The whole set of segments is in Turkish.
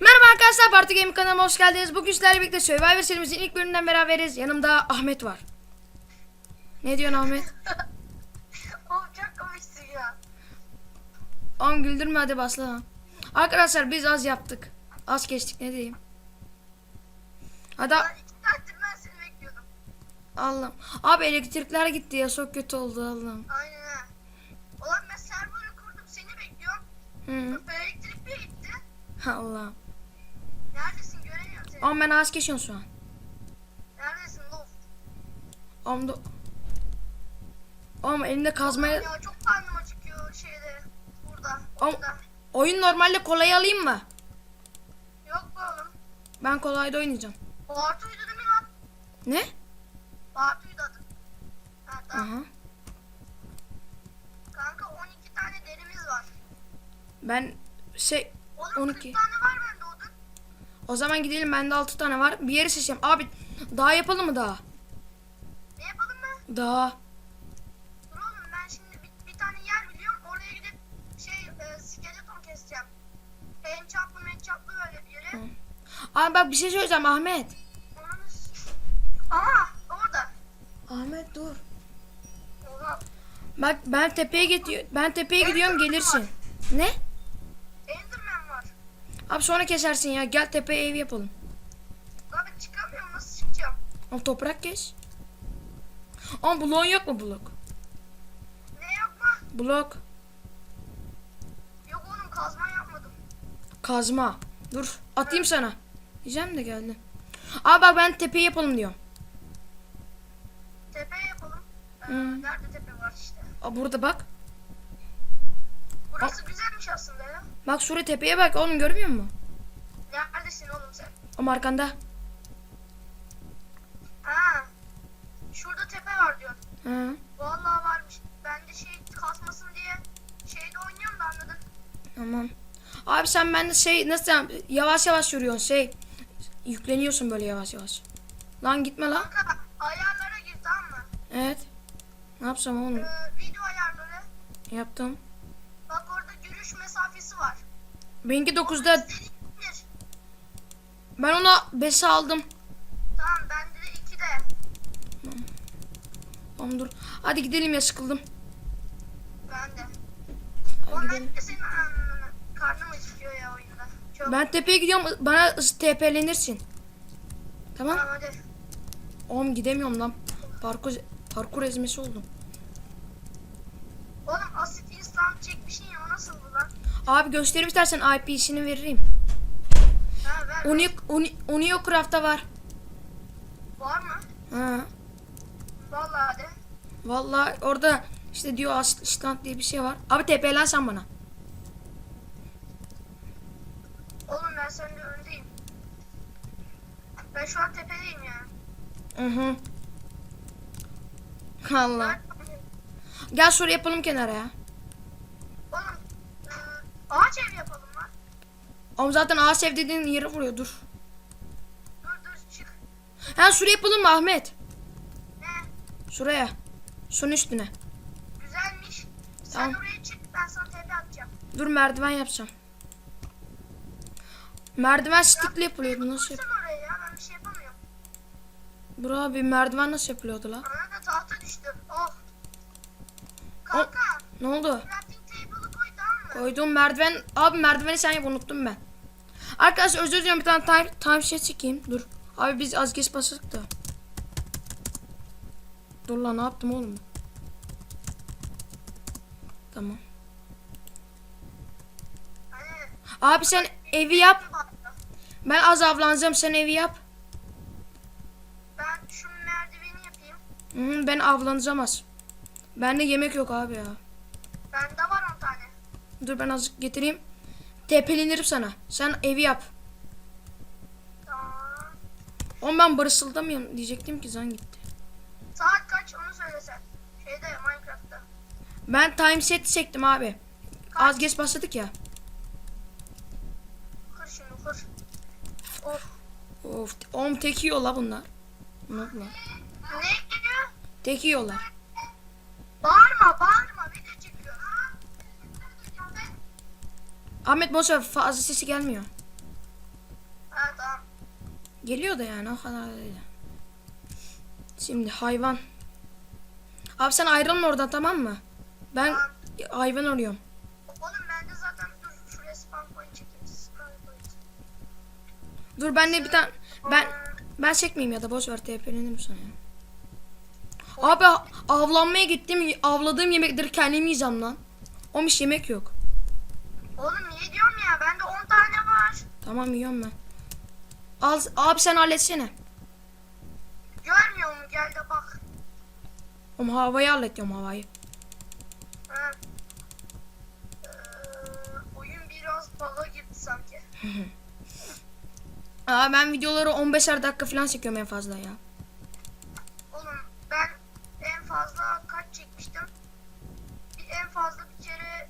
Merhaba arkadaşlar Parti Game kanalıma hoş geldiniz. Bugün sizlerle birlikte Survivor serimizin ilk bölümünden beraberiz. Yanımda Ahmet var. Ne diyorsun Ahmet? Çok komiksin ya. Oğlum güldürme hadi başla. Arkadaşlar biz az yaptık. Az geçtik ne diyeyim. Hadi Allah'ım. Abi elektrikler gitti ya çok kötü oldu Allah'ım. Aynen ha. Ulan ben server'ı kurdum seni bekliyorum. Hı. Elektrik bir gitti. Allah'ım. Neredesin göremiyorum seni. Oğlum ben az geçiyorum şu an. Neredesin Lof? Oğlum da... Oğlum elinde kazmaya... Ya çok karnım acıkıyor şeyde. Burada. Oğlum- Orada. Oyun normalde kolay alayım mı? Yok be oğlum. Ben kolayda oynayacağım. Bartu'ydu değil mi lan? Ne? Bartu'ydu adı. Ha tamam. Aha. Kanka 12 tane derimiz var. Ben şey Oğlum 12. 40 tane var bende odun. O zaman gidelim bende 6 tane var. Bir yeri seçeceğim. Abi daha yapalım mı daha? Ne yapalım mı? Daha. Dur oğlum ben şimdi bir, bir tane yer biliyorum. Oraya gidip şey e, skeleton keseceğim. Enchantlı menchantlı böyle bir yere. Hı. Abi bak bir şey söyleyeceğim Ahmet. Ahmet dur. Bak ben tepeye gidiyor. Ben tepeye gidiyorum gelirsin. Ne? Enderman var. Abi sonra kesersin ya. Gel tepeye ev yapalım. Abi çıkamıyorum nasıl çıkacağım? Al toprak kes. Ama bloğun yok mu blok? Ne yapma? Blok. Yok oğlum kazma yapmadım. Kazma. Dur atayım sana. Diyeceğim de geldi. Abi bak ben tepeyi yapalım diyorum. Tepe yapalım. Hı. Nerede tepe var işte. Aa, burada bak. Burası güzelmiş aslında ya. Bak şuraya tepeye bak oğlum görmüyor musun? Neredesin oğlum sen? Ama arkanda. Ha. Şurada tepe var diyor. Hı. Vallahi varmış. Ben de şey kasmasın diye şeyde oynuyorum da anladın. Tamam. Abi sen bende şey nasıl yavaş yavaş yürüyorsun şey. Yükleniyorsun böyle yavaş yavaş. Lan gitme lan. Kanka ayarlara gir tamam mı? Evet. Ne yapsam oğlum? Ee, video ayarları. Yaptım. Bak orada görüş mesafesi var. Benimki 9'da İstediğin bir. ben ona 5'e aldım. Tamam bende de 2'de. Tamam dur. Hadi gidelim ya sıkıldım. Ben de. Hadi senin. Karnım acıkıyor ya oyunda. Çok. Ben tepeye gidiyorum bana TP'lenirsin. Tamam. Tamam hadi. Oğlum gidemiyorum lan. Parkur parkur ezmesi oldum. Oğlum asit instant çekmişsin ya o nasıldı lan? Abi göstereyim istersen IP'sini veririm. Ha ver. Uni, Uni, Unio Craft'ta var. Var mı? Ha. Vallahi de. Vallahi orada işte diyor asistan diye bir şey var. Abi TP'len sen bana. Oğlum ben senden öndeyim. Ben şu an tepedeyim ya. Hı hı. Ben- Gel şuraya yapalım kenara ya. Oğlum e, ağaç ev yapalım lan. Oğlum zaten ağaç ev dediğin yere vuruyor dur. Dur dur çık. Ha şuraya yapalım mı Ahmet? Ne? Şuraya. Şunun üstüne. Güzelmiş. Sen Tamam. oraya çık ben sana tepe atacağım. Dur merdiven yapacağım. Merdiven stickle yapılıyordu nasıl yap? Oraya ya ben bir şey yapamıyorum. Dur abi merdiven nasıl yapılıyordu lan? Bana Kanka. Ne oldu? Crafting table'ı koy tamam mı? Koyduğum merdiven... Abi merdiveni sen yap unuttum ben. Arkadaşlar özür diliyorum bir tane time, time şey çekeyim. Dur. Abi biz az geç başladık da. Dur lan ne yaptım oğlum? Tamam. Abi sen evi yap. Ben az avlanacağım sen evi yap. Ben şu merdiveni Hı, ben avlanacağım az. Bende yemek yok abi ya. Bende var 10 tane. Dur ben azıcık getireyim. Tepelenirim sana. Sen evi yap. Tamam. Oğlum ben barısıldamıyorum diyecektim ki zan gitti. Saat kaç onu söylesen. Şeyde Minecraft'ta. Ben time set çektim abi. Az geç başladık ya. Kır şunu kır. Of. Of, oğlum tek yiyor la bunlar. Ne? Ne? Tek yiyorlar. Bağırma bağırma video çekiyor. Ha? Ahmet boş ver fazla sesi gelmiyor. Ha tamam. Geliyor da yani o kadar da değil. Şimdi hayvan. Abi sen ayrılma oradan tamam mı? Ben hayvan arıyorum. Oğlum ben de zaten dur şuraya spam point çekeyim. Spam point. Dur ben de bir tane ben ben çekmeyeyim ya da boş ver TP'lenirim sana ya. Abi avlanmaya gittim avladığım yemekleri kendim yiyeceğim lan. Omiş yemek yok. Oğlum niye diyorum ya bende 10 tane var. Tamam yiyorum ben. Al, abi sen halletsene. Görmüyor mu gel de bak. Oğlum havayı hallediyorum havayı. Ha. Ee, oyun biraz baga girdi sanki. Aa ben videoları 15'er dakika falan çekiyorum en fazla ya. Fazla kaç çekmiştim? Bir en fazla bir kere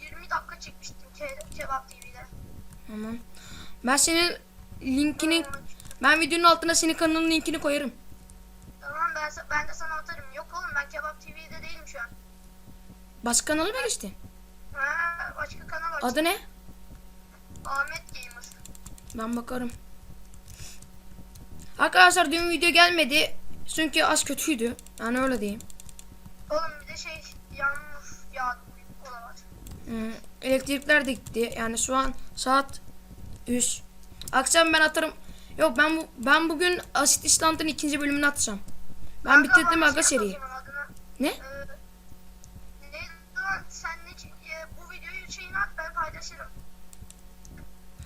20 dakika çekmiştim ke Kebap TV'de. Tamam. Ben senin linkini ben videonun altına senin kanalının linkini koyarım. Tamam ben, ben de sana atarım. Yok oğlum ben Kebap TV'de değilim şu an. Başka kanalı mı geçtin? Ha, başka kanal aç. Adı ne? Ahmet Gamer. Ben bakarım. Arkadaşlar dün video gelmedi. Çünkü az kötüydü. Yani öyle diyeyim. Oğlum bir de şey yağmur yağdı. O da var. Hmm, elektrikler de gitti. Yani şu an saat 3. Akşam ben atarım. Yok ben bu ben bugün Asit İslam'ın ikinci bölümünü atacağım. Ben Kanka, bitirdim bana aga şey seriyi. Ne? Ee, neydi lan sen ne e, bu videoyu şeyini at ben paylaşırım.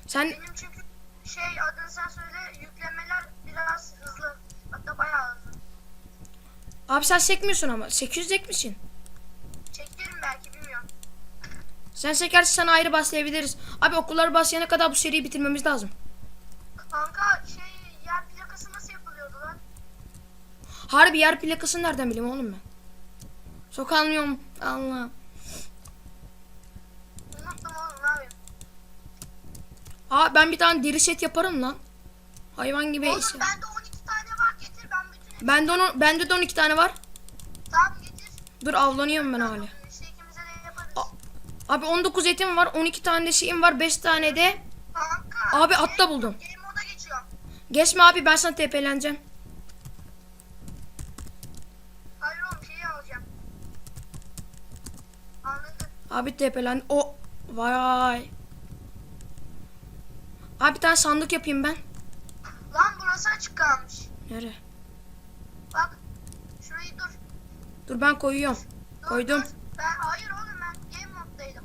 Sen Benim çünkü şey adını sen söyle yüklemeler biraz hızlı. Hatta bayağı hızlı. Abi sen çekmiyorsun ama 800 çekmişsin. Çekerim belki bilmiyorum. Sen çekersen sana ayrı başlayabiliriz. Abi okullar başlayana kadar bu seriyi bitirmemiz lazım. Kanka şey yer plakası nasıl yapılıyordu lan? Harbi yer plakasını nereden bileyim oğlum ben? Çok anlıyorum. Allah. Unuttum oğlum ne yapayım? Aa ben bir tane deri set yaparım lan. Hayvan gibi Oğlum işi. bende 12 Bende onu bende de 12 tane var. Tamam getir. Dur avlanıyorum ben hala. Abi 19 etim var, 12 tane de şeyim var, 5 tane de. Kanka. Abi atla buldum. Geçme abi ben sana TP'leneceğim. Hayır oğlum şeyi alacağım. Anladın. Abi TP'len. O vay. Abi bir tane sandık yapayım ben. Lan burası açık kalmış. Nere? Bak. Şurayı dur. Dur ben koyuyorum. Koydum. Ben hayır oğlum ben game moddaydım.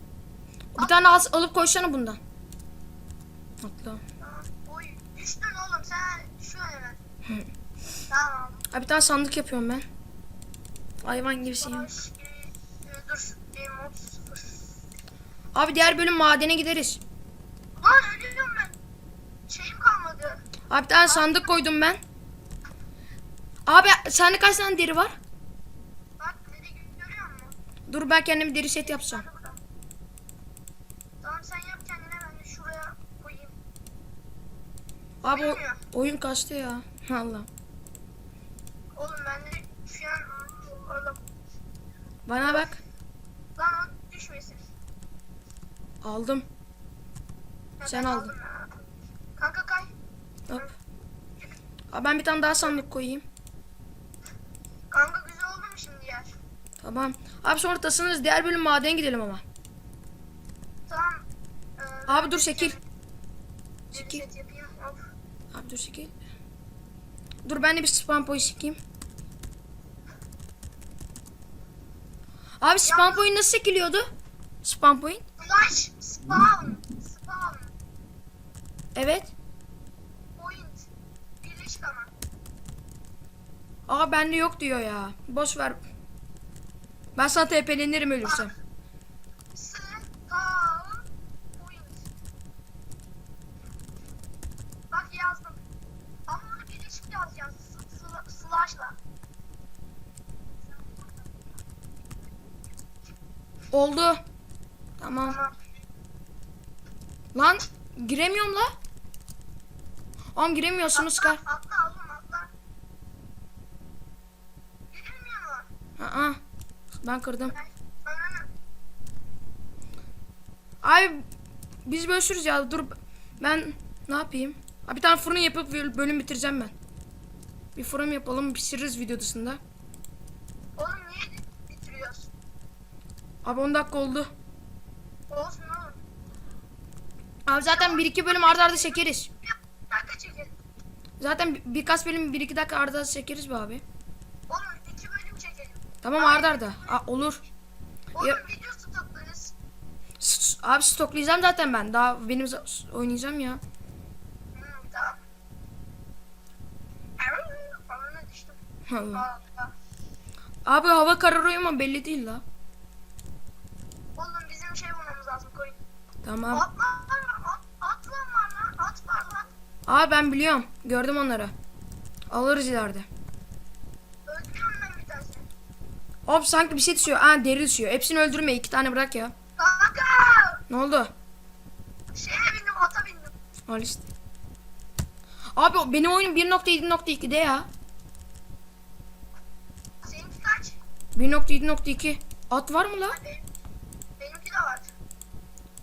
Bir tane al, alıp koysana bundan. Atla. Oy düştün oğlum sen düşüyorsun hemen. tamam. Abi bir tane sandık yapıyorum ben. Hayvan gibisiyim. Baş, e, e, dur. Game mod 0. Abi diğer bölüm madene gideriz. Lan ölüyorum ben. Şeyim kalmadı. Abi bir tane sandık koydum ben. Abi sende kaç tane deri var? Dur ben kendim deri set yapacağım. Tamam sen yap kendine ben de şuraya koyayım. Abi o, oyun kaçtı ya. Allah. Oğlum ben de şu an oğlum. Bana bak. Lan o düşmesin. Aldım. Ya Sen ben aldın. aldım ya. Kanka kay. Hop. Abi ben bir tane daha sandık koyayım. Kanka güzel oldu mu şimdi yer? Tamam. Abi sonra tasınırız. Diğer bölüm madene gidelim ama. Tamam. Ee, Abi dur şekil. Şekil. Abi dur şekil. Dur ben de bir spam point çekeyim. Abi spam point nasıl çekiliyordu? Spam point. Flash spawn. Spawn. Evet. Point. Birleşik ama. Aa bende yok diyor ya. Boş ver. Ben sana TP'lenirim ölürsem. Oldu. Tamam. Lan giremiyorum la. Oğlum giremiyorsunuz kar. atla oğlum atla. Girilmiyor. Ben kırdım. Abi biz bölüşürüz ya. Dur ben ne yapayım? Abi bir tane fırın yapıp böl- bölüm bitireceğim ben. Bir fırın yapalım pişiririz video dışında. Oğlum niye bitiriyorsun? Abi 10 dakika oldu. Olsun oğlum. Abi zaten 1-2 bölüm arda arda çekeriz. Dakika çekelim. Zaten bir- birkaç bölüm 1-2 dakika arda arda çekeriz be abi. Tamam arda arda. Aa, olur. Oğlum Ya- video stoklarız. S- Abi stoklayacağım zaten ben. Daha benim oynayacağım ya. Hmm, tamam. Allah. Abi hava kararıyor ama belli değil la. Oğlum bizim şey bulmamız lazım koyun. Tamam. Atlar var, at, at lan var lan, at var lan. Aa ben biliyorum. Gördüm onları. Alırız ileride. Öldürüyorum ben bir tanesini. Hop sanki bir şey düşüyor. Aa deri düşüyor. Hepsini öldürme. iki tane bırak ya. Kanka! Ne oldu? Şeye bindim, ata bindim. Al işte. Abi benim oyunum 1.7.2'de ya. Seninki kaç? 1.7.2. At var mı la? Benim, benimki de var.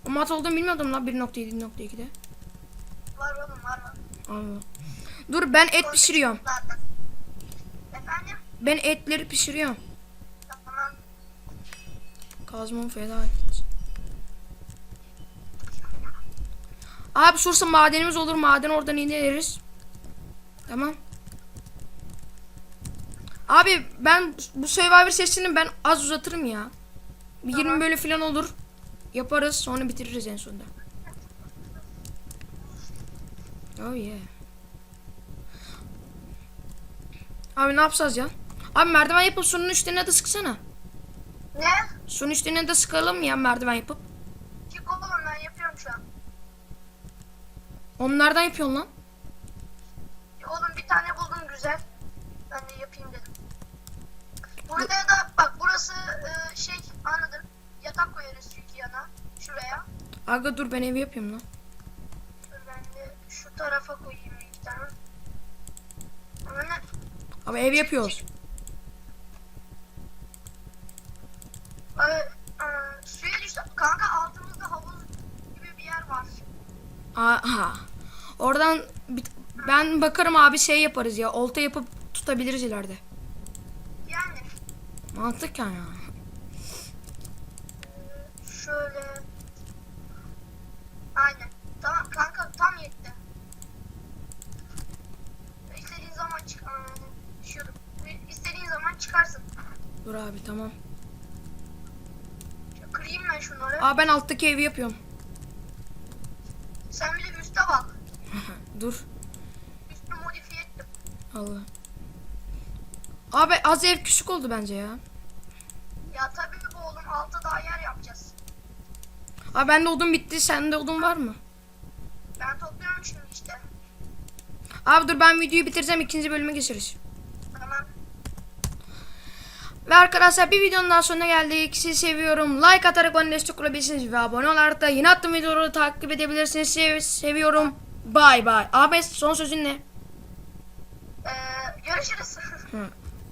Ama at olduğunu bilmiyordum la 1.7.2'de. Var oğlum, var var. Allah. Dur ben et pişiriyorum. Zaten. Efendim? Ben etleri pişiriyorum. Tamam. Kazmamı feda et. Abi şurası madenimiz olur. Maden oradan ineriz. Tamam. Abi ben bu Survivor sesini ben az uzatırım ya. Bir 20 bölüm falan olur. Yaparız sonra bitiririz en sonunda. Oh yeah. Abi ne yapacağız ya? Abi merdiven yapıp sonun üstüne de sıksana. Ne? Son üstüne de sıkalım ya merdiven yapıp. Çık oğlum ben yapıyorum şu an. Onlardan yapıyorsun lan. Oğlum bir tane buldum güzel. Ben de yapayım dedim. Burada da bak burası e, şey anladın. Yatak koyarız çünkü yana. Şuraya. Aga dur ben evi yapayım lan. Dur ben de şu tarafa koyayım iki tane. Ama ne? Abi ev yapıyoruz. Ee, e, suya düştü. Kanka altımızda havuz gibi bir yer var. Aha. Oradan bir- ben bakarım abi şey yaparız ya. Olta yapıp tutabiliriz ileride. Yani Mantıken ya. şöyle. Aynen. Tamam kanka tam yetti. İstediğin zaman çık. Düşüyordum. İstediğin zaman çıkarsın. Dur abi tamam. Kırayım ben şunları. Aa ben alttaki evi yapıyorum. Sen bir de üste bak. dur. Allah. Abi az ev küçük oldu bence ya. Ya tabii bu oğlum altta daha yer yapacağız. Abi bende odun bitti. Sende odun var mı? Ben topluyorum şimdi işte. Abi dur ben videoyu bitireceğim. ikinci bölüme geçeriz. Tamam. Ve arkadaşlar bir videonun daha sonuna geldik. Sizi seviyorum. Like atarak bana destek olabilirsiniz ve abone olarak da yeni attığım videoları takip edebilirsiniz. Sev- seviyorum. Bye bye. Abi son sözün ne? Görüşürüz. Hı.